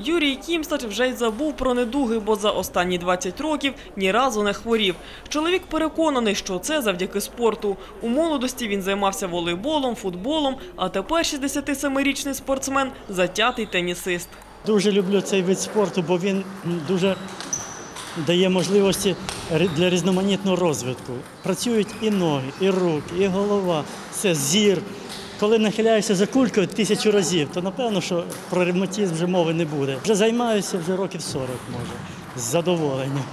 Юрій Кімстач вже й забув про недуги, бо за останні 20 років ні разу не хворів. Чоловік переконаний, що це завдяки спорту. У молодості він займався волейболом, футболом, а тепер 67-річний спортсмен – затятий тенісист. Дуже люблю цей вид спорту, бо він дуже дає можливості для різноманітного розвитку. Працюють і ноги, і руки, і голова, все зір. Коли нахиляюся за кулькою тисячу разів, то напевно, що про ревматизм вже мови не буде. Вже займаюся вже років 40, може, з задоволенням.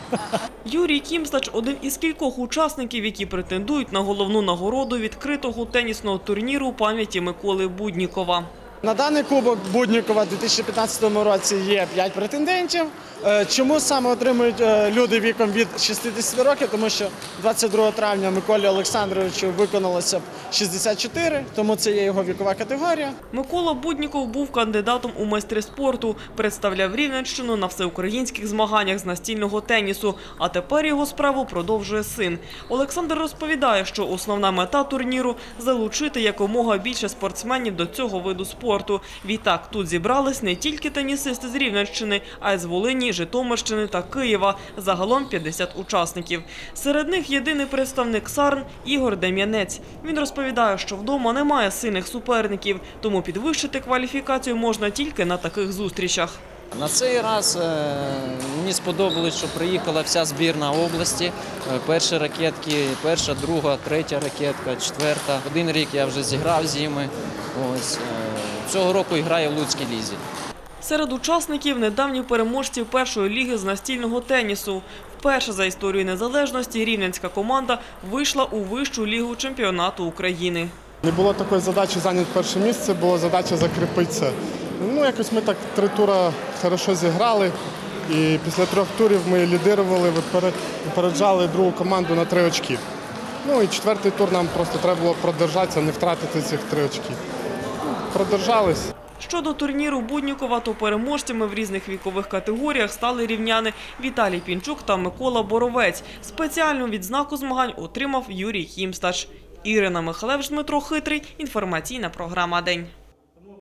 Юрій Кімслач – один із кількох учасників, які претендують на головну нагороду відкритого тенісного турніру пам'яті Миколи Буднікова. На даний кубок Буднікова у 2015 році є 5 претендентів. Е, Чому саме отримують е, люди віком від 60 років? Тому що 22 травня Миколі Олександровичу виконалося б 64, тому це є його вікова категорія. Микола Будніков був кандидатом у майстри спорту, представляв Рівненщину на всеукраїнських змаганнях з настільного тенісу, а тепер його справу продовжує син. Олександр розповідає, що основна мета турніру – залучити якомога більше спортсменів до цього виду спорту. Відтак тут зібрались не тільки тенісисти з Рівненщини, а й з Волині, Житомирщини та Києва. Загалом 50 учасників. Серед них єдиний представник САРН Ігор Дем'янець. Він розповідає, що вдома немає сильних суперників, тому підвищити кваліфікацію можна тільки на таких зустрічах. На цей раз е, мені сподобалось, що приїхала вся збірна області. Е, Перші ракетки, перша, друга, третя ракетка, четверта. Один рік я вже зіграв з ними. Ось, е, цього року граю в Луцькій лізі. Серед учасників недавні переможці першої ліги з настільного тенісу. Вперше за історію незалежності рівненська команда вийшла у вищу лігу чемпіонату України. Не було такої задачі зайняти перше місце, була задача закріпитися. Ну, якось ми так три тури хорошо зіграли. І після трьох турів ми лідирували, виперед- випереджали другу команду на три очки. Ну і четвертий тур нам просто треба було продержатися, не втратити цих три очки. Продержались. Щодо турніру Буднікова, то переможцями в різних вікових категоріях стали рівняни Віталій Пінчук та Микола Боровець. Спеціальну відзнаку змагань отримав Юрій Хімстач. Ірина Михалевич, Дмитро Хитрий. Інформаційна програма «День».